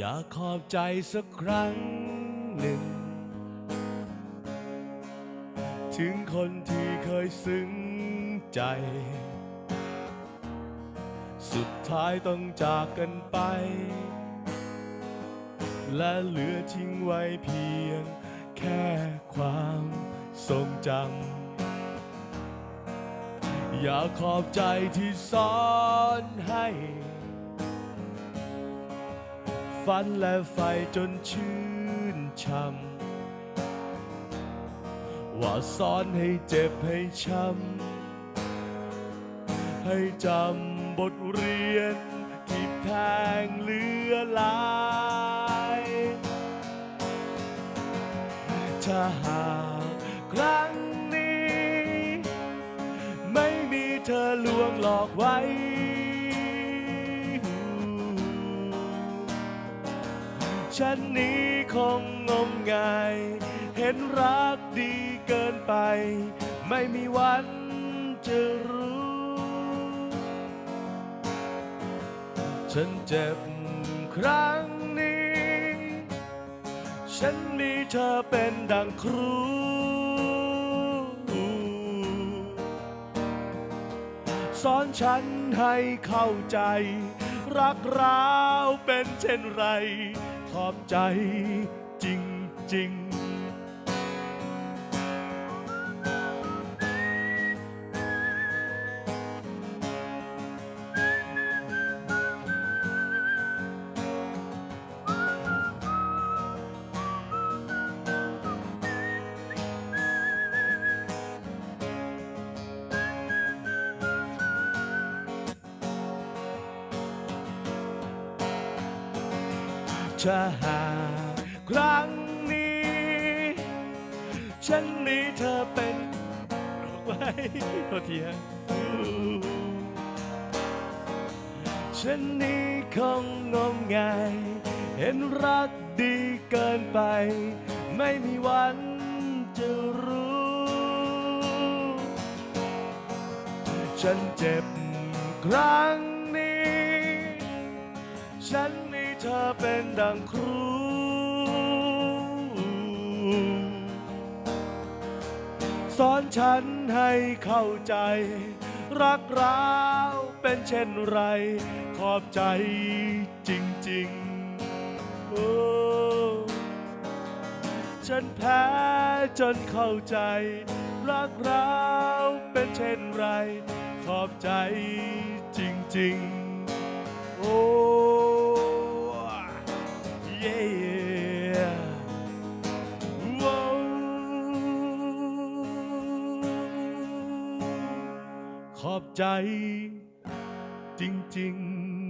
อยากขอบใจสักครั้งหนึ่ง ถึงคนที่เคยซึ้งใจ สุดท้ายต้องจากกันไป และเหลือทิ้งไว้เพียง แค่ความทรงจำ อยากขอบใจที่สอนให้ ฝันและไฟจนชื่นช่ำว่าสอนให้เจ็บให้ช้ำให้จำบทเรียนที่แทงเหลือหลายถ้าหากครั้งนี้ ไม่มีเธอลวงหลอกไว้ ฉันนี้คงงมงาย เห็นรักดีเกินไป ไม่มีวันจะรู้ ฉันเจ็บครั้งนี้ ฉันมีเธอเป็นดังครู สอนฉันให้เข้าใจ รักร้าวเป็นเช่นไร อบใจจริงๆ ถ้าหากครั้งนี้ ฉันมีเธอเป็นไว้โทษทีฮะฉันนี้คงงมงายเห็นรักดีเกินไป ไม่มีวันจะรู้ ฉันเจ็บครั้งนี้ ฉัน ธอเป็นดังครู สอนฉันให้เข้าใจ รักร้าวเป็นเช่นไร ขอบใจจริงๆโอ้ฉันแพ้จนเข้าใจ รักร้าวเป็นเช่นไร ขอบใจจริงๆ โอ้ ขอบใจจริง ๆ